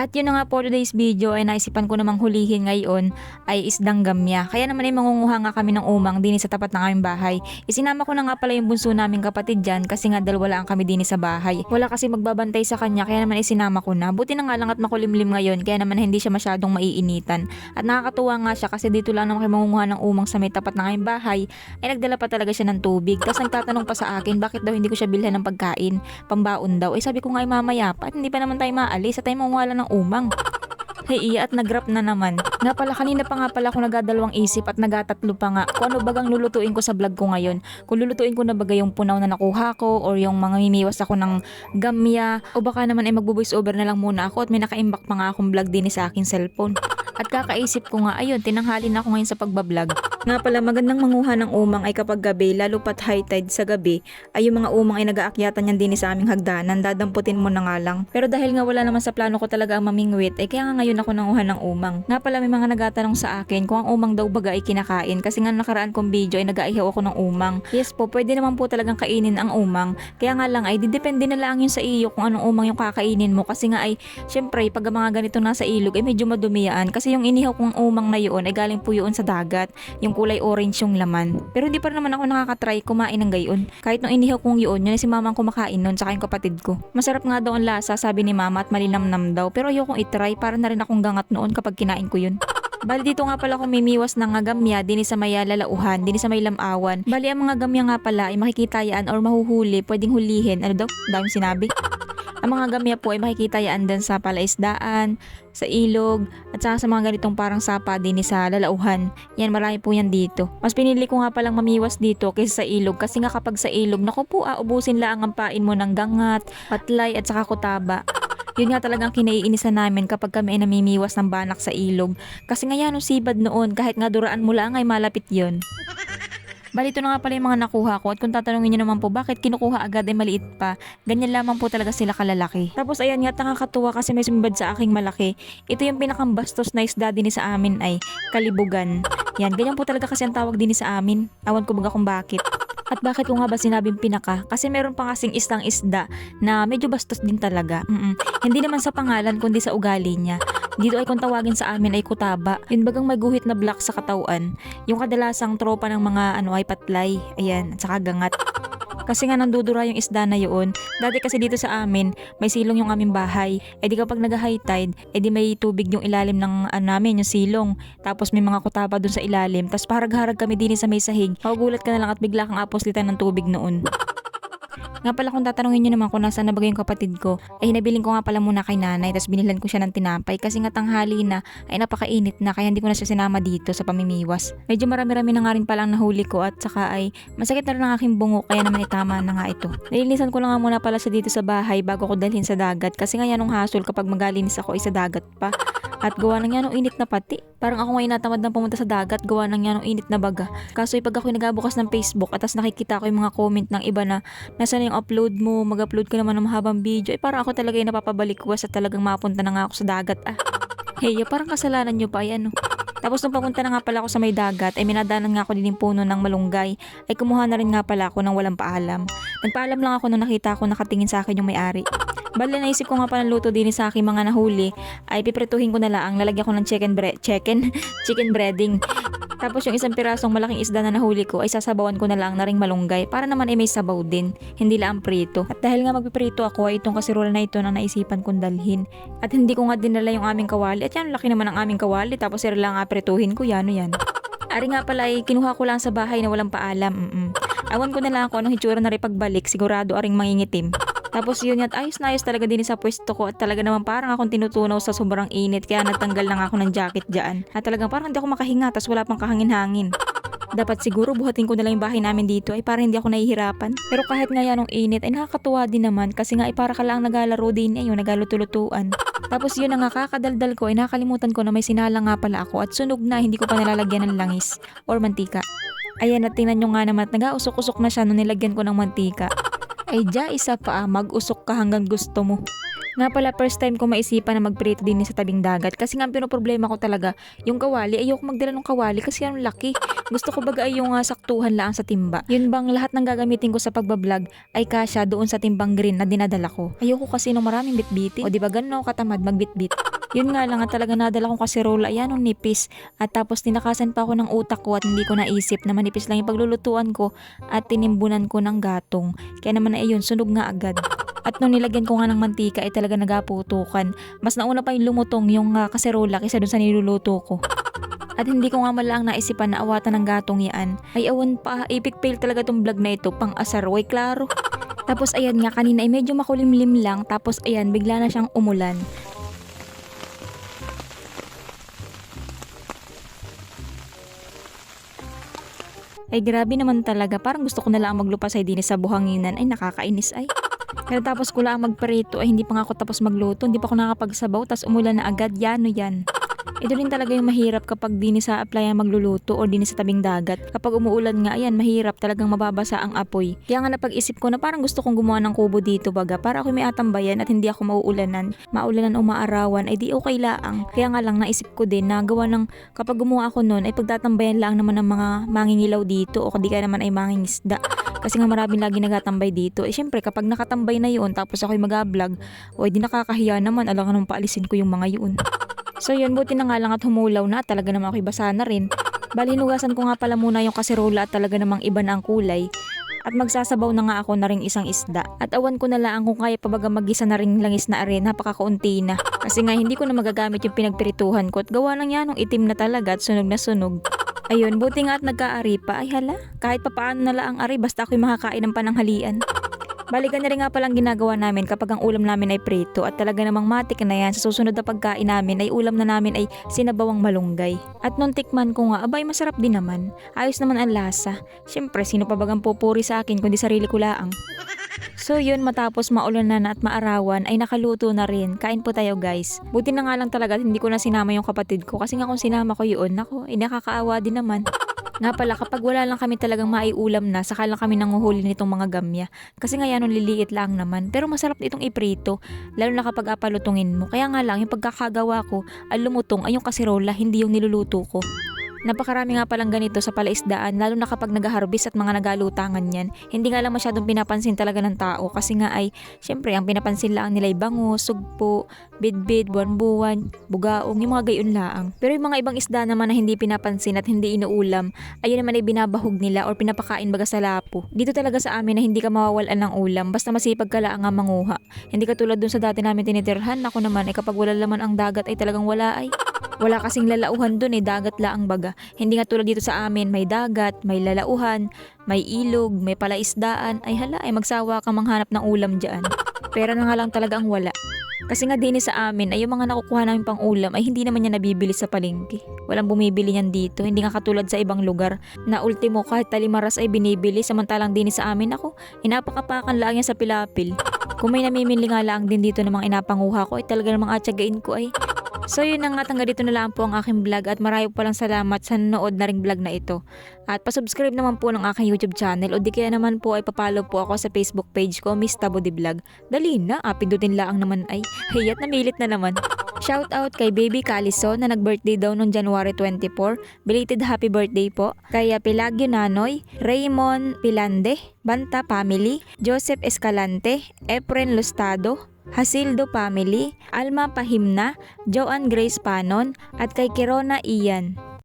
At yun na nga for today's video ay naisipan ko namang hulihin ngayon ay isdang gamya. Kaya naman ay mangunguha nga kami ng umang din sa tapat ng aming bahay. Isinama ko na nga pala yung bunso naming kapatid dyan kasi nga dalawa lang kami din sa bahay. Wala kasi magbabantay sa kanya kaya naman isinama ko na. Buti na nga lang at makulimlim ngayon kaya naman hindi siya masyadong maiinitan. At nakakatuwa nga siya kasi dito lang naman kayo mangunguha ng umang sa may tapat ng aming bahay ay nagdala pa talaga siya ng tubig. Tapos nagtatanong pa sa akin bakit daw hindi ko siya bilhan ng pagkain, pambaon daw. Eh sabi ko nga ay mamaya pa hindi pa naman tayo maalis at tayo mangunguha ng umang. Hey, at nagrap na naman. Nga pala, kanina pa nga pala ako nagadalawang isip at nagatatlo pa nga kung ano bagang lulutuin ko sa vlog ko ngayon. Kung lulutuin ko na baga yung punaw na nakuha ko or yung mga mimiwas ako ng gamya o baka naman ay magbo-voice over na lang muna ako at may nakaimbak pa nga akong vlog din sa aking cellphone. At kakaisip ko nga, ayun, tinanghali na ako ngayon sa pagbablog. Nga pala, magandang manguha ng umang ay kapag gabi, lalo pat high tide sa gabi, ay yung mga umang ay nag-aakyatan yan din sa aming hagdanan, dadamputin mo na nga lang. Pero dahil nga wala naman sa plano ko talaga ang mamingwit, ay kaya nga ngayon ako nanguha ng umang. Nga pala, may mga nagatanong sa akin kung ang umang daw baga ay kinakain kasi nga nakaraan kong video ay nag-aihaw ako ng umang. Yes po, pwede naman po talagang kainin ang umang. Kaya nga lang ay didepende na lang yun sa iyo kung anong umang yung kakainin mo kasi nga ay syempre pag mga ganito nasa ilog ay medyo madumiyaan kasi yung inihaw kong umang na yun ay galing po yun sa dagat yung kulay orange yung laman. Pero hindi pa naman ako nakakatry kumain ng gayon. Kahit nung inihaw kong yun, yun si mamang kumakain nun tsaka yung kapatid ko. Masarap nga daw ang lasa sabi ni mama at malinamnam daw pero ayokong itry para na rin akong gangat noon kapag kinain ko yun. Bali dito nga pala kung mimiwas ng nga gamya din sa may lalauhan, din sa may lamawan. Bali ang mga gamya nga pala ay makikita yan or mahuhuli, pwedeng hulihin. Ano daw? Dami sinabi. Ang mga gamya po ay makikita yan din sa palaisdaan, sa ilog, at saka sa mga ganitong parang sapa din sa lalauhan. Yan, marami po yan dito. Mas pinili ko nga palang mamiwas dito kaysa sa ilog kasi nga kapag sa ilog, naku po, ah, ubusin lang ang pain mo ng gangat, patlay at saka kutaba. Yun nga talagang kinaiinisan namin kapag kami ay namimiwas ng banak sa ilog. Kasi nga yan, sibad noon, kahit nga duraan mo lang ay malapit yon. Bali, ito na nga pala yung mga nakuha ko. At kung tatanungin nyo naman po, bakit kinukuha agad ay maliit pa? Ganyan lamang po talaga sila kalalaki. Tapos ayan nga, nakakatuwa kasi may sumibad sa aking malaki. Ito yung pinakambastos na isda din sa amin ay kalibugan. Yan, ganyan po talaga kasi ang tawag din sa amin. Awan ko baga kung bakit. At bakit ko nga ba sinabing pinaka? Kasi meron pa kasing isdang isda na medyo bastos din talaga. Mm-mm. Hindi naman sa pangalan kundi sa ugali niya. Dito ay kung tawagin sa amin ay kutaba. Yun bagang may guhit na black sa katawan. Yung kadalasang tropa ng mga ano ay patlay. Ayan, at saka gangat. Kasi nga nandudura yung isda na yun. Dati kasi dito sa amin, may silong yung aming bahay. E di kapag nag-high tide, e di may tubig yung ilalim ng ano namin, yung silong. Tapos may mga kutaba dun sa ilalim. Tapos paharag-harag kami din sa may sahig. Magugulat ka na lang at bigla kang aposlitan ng tubig noon. Nga pala kung tatanungin nyo naman kung nasaan na ba yung kapatid ko, ay hinabiling ko nga pala muna kay nanay tapos binilan ko siya ng tinapay kasi nga tanghali na ay napakainit na kaya hindi ko na siya sinama dito sa pamimiwas. Medyo marami-rami na nga rin pala ang nahuli ko at saka ay masakit na rin ang aking bungo kaya naman itama na nga ito. Nilinisan ko na nga muna pala siya dito sa bahay bago ko dalhin sa dagat kasi nga yan ang hasol kapag magalinis ako ay sa dagat pa. At gawa ng yan ng init na pati. Parang ako ngayon natamad ng pumunta sa dagat gawa ng yan ng init na baga. Kaso ay pag ako nagabukas ng Facebook at tas nakikita ko yung mga comment ng iba na nasa na yung upload mo, mag-upload ka naman ng mahabang video. Eh parang ako talaga yung napapabalik was at talagang mapunta na nga ako sa dagat ah. Hey, parang kasalanan nyo pa yan. Tapos nung papunta na nga pala ako sa may dagat, ay minadanan nga ako din yung puno ng malunggay. Ay kumuha na rin nga pala ako ng walang paalam. Nagpaalam lang ako nung nakita ko nakatingin sa akin yung may-ari. Bali naisip ko nga pala luto din sa aking mga nahuli ay piprituhin ko na lang lalagyan ko ng chicken bre chicken chicken breading tapos yung isang pirasong malaking isda na nahuli ko ay sasabawan ko na lang na ring malunggay para naman ay may sabaw din, hindi lang prito. At dahil nga magpiprito ako ay itong kasirola na ito na naisipan kong dalhin. At hindi ko nga dinala yung aming kawali at yan laki naman ang aming kawali tapos sir lang nga prituhin ko yan o yan. Ari nga pala ay kinuha ko lang sa bahay na walang paalam. Mm-mm. Awan ko na lang kung anong hitsura na rin pagbalik sigurado aring mangingitim. Tapos yun at ayos na ayos talaga din sa pwesto ko at talaga naman parang akong tinutunaw sa sobrang init kaya nagtanggal na nga ako ng jacket dyan. At talagang parang hindi ako makahinga tapos wala pang kahangin-hangin. Dapat siguro buhatin ko na lang yung bahay namin dito ay para hindi ako nahihirapan. Pero kahit nga yan init ay nakakatuwa din naman kasi nga ay para ka lang naglalaro din eh yung naglalutulutuan. Tapos yun na nga kakadaldal ko ay nakalimutan ko na may sinala nga pala ako at sunog na hindi ko pa nalalagyan ng langis or mantika. Ayan at tingnan nyo nga naman at nag-usok-usok na siya nung nilagyan ko ng mantika. Ay, ja, isa pa ah, mag-usok ka hanggang gusto mo. Nga pala, first time ko maisipan na magprito din sa tabing dagat kasi nga pinoproblema ko talaga, yung kawali, ayoko magdala ng kawali kasi ang laki. Gusto ko baga yung ah, saktuhan lang sa timba. Yun bang lahat ng gagamitin ko sa pagbablog ay kasya doon sa timbang green na dinadala ko. Ayoko kasi nung maraming bitbitin. O di ba ganun katamad magbitbit. Yun nga lang at talaga nadala kong kaserola, ayan ang nipis. At tapos tinakasan pa ako ng utak ko at hindi ko naisip na manipis lang yung paglulutuan ko at tinimbunan ko ng gatong. Kaya naman ay yun, sunog nga agad. At nung nilagyan ko nga ng mantika ay talaga nagaputukan. Mas nauna pa yung lumutong yung ah, kaserola kaysa dun sa niluluto ko. At hindi ko nga malaang naisipan na awatan ng gatong yan. Ay awan pa, epic fail talaga tong vlog na ito, pang asar, way klaro. Tapos ayan nga, kanina ay medyo makulimlim lang, tapos ayan, bigla na siyang umulan. Ay grabe naman talaga, parang gusto ko na lang maglupasay din sa buhanginan, ay nakakainis ay. Kaya tapos ko lang magperito ay hindi pa nga ako tapos magluto, hindi pa ako nakapagsabaw, tas umulan na agad, yano yan. Ito rin talaga yung mahirap kapag dini sa applyan magluluto o dini sa tabing dagat. Kapag umuulan nga, ayan, mahirap talagang mababasa ang apoy. Kaya nga napag-isip ko na parang gusto kong gumawa ng kubo dito baga para ako may atambayan at hindi ako mauulanan. Maulanan o maarawan ay di okay laang. Kaya nga lang naisip ko din na gawa ng kapag gumawa ako noon ay pagtatambayan lang naman ng mga mangingilaw dito o kadi naman ay mangingisda. Kasi nga maraming lagi nagatambay dito. Eh syempre kapag nakatambay na yun tapos ako'y mag-vlog, o di nakakahiya naman, alangan nung paalisin ko yung mga yun. So yun, buti na nga lang at humulaw na, talaga naman ako'y basa na rin. Bali, hinugasan ko nga pala muna yung kaserola at talaga namang iba na ang kulay. At magsasabaw na nga ako na ring isang isda. At awan ko na lang kung kaya pa baga magisa na ring langis na are, napakakaunti na. Kasi nga hindi ko na magagamit yung pinagpirituhan ko at gawa lang yan ng itim na talaga at sunog na sunog. Ayun, buti nga at nagkaari pa. Ay hala, kahit pa paano na lang ang ari basta ako'y makakain ng pananghalian. Balikan na rin nga palang ginagawa namin kapag ang ulam namin ay prito at talaga namang matik na yan sa susunod na pagkain namin ay ulam na namin ay sinabawang malunggay. At nung tikman ko nga, abay masarap din naman. Ayos naman ang lasa. Siyempre, sino pa bagang pupuri sa akin kundi sarili ko laang. So yun, matapos maulanan at maarawan ay nakaluto na rin. Kain po tayo guys. Buti na nga lang talaga hindi ko na sinama yung kapatid ko kasi nga kung sinama ko yun, nako, eh nakakaawa din naman. Nga pala, kapag wala lang kami talagang maiulam na, saka lang kami nanguhuli nitong mga gamya. Kasi nga yan, liliit lang naman. Pero masarap itong iprito, lalo na kapag apalutungin mo. Kaya nga lang, yung pagkakagawa ko, ang lumutong ay yung kasirola, hindi yung niluluto ko. Napakarami nga palang ganito sa palaisdaan lalo na kapag nag-harvest at mga nagalutangan yan. Hindi nga lang masyadong pinapansin talaga ng tao kasi nga ay syempre ang pinapansin lang nila ay bango, sugpo, bidbid, buwan-buwan, bugaong, yung mga gayon laang. Pero yung mga ibang isda naman na hindi pinapansin at hindi inuulam, ayun naman ay binabahog nila or pinapakain baga sa lapo. Dito talaga sa amin na hindi ka mawawalan ng ulam basta masipag ka lang ang manguha. Hindi katulad dun sa dati namin tinitirhan, ako naman ay kapag wala laman ang dagat ay talagang wala ay. Wala kasing lalauhan dun eh, dagat laang baga. Hindi nga tulad dito sa amin, may dagat, may lalauhan, may ilog, may palaisdaan. Ay hala, ay magsawa ka manghanap ng ulam dyan. Pera na nga lang talaga ang wala. Kasi nga din sa amin ay yung mga nakukuha namin pang ulam ay hindi naman yan nabibili sa palengke. Walang bumibili yan dito, hindi nga katulad sa ibang lugar na ultimo kahit talimaras ay binibili samantalang din sa amin ako, inapakapakan lang yan sa pilapil. Kung may namimili nga lang din dito ng mga inapanguha ko ay talaga namang atsagain ko ay So yun na nga, hanggang dito na lang po ang aking vlog at marami po lang salamat sa nanood na ring vlog na ito. At pasubscribe naman po ng aking YouTube channel o di kaya naman po ay papalo po ako sa Facebook page ko, Miss Tabo de Vlog. Dali na, ah, pindutin lang naman ay. Hayat namilit na naman. Shout out kay Baby Caliso na nag-birthday daw noong January 24. Belated happy birthday po. Kay Pelagio Nanoy, Raymond Pilande, Banta Family, Joseph Escalante, Efren Lustado, Hasildo Family, Alma Pahimna, Joanne Grace Panon, at kay Kirona Ian.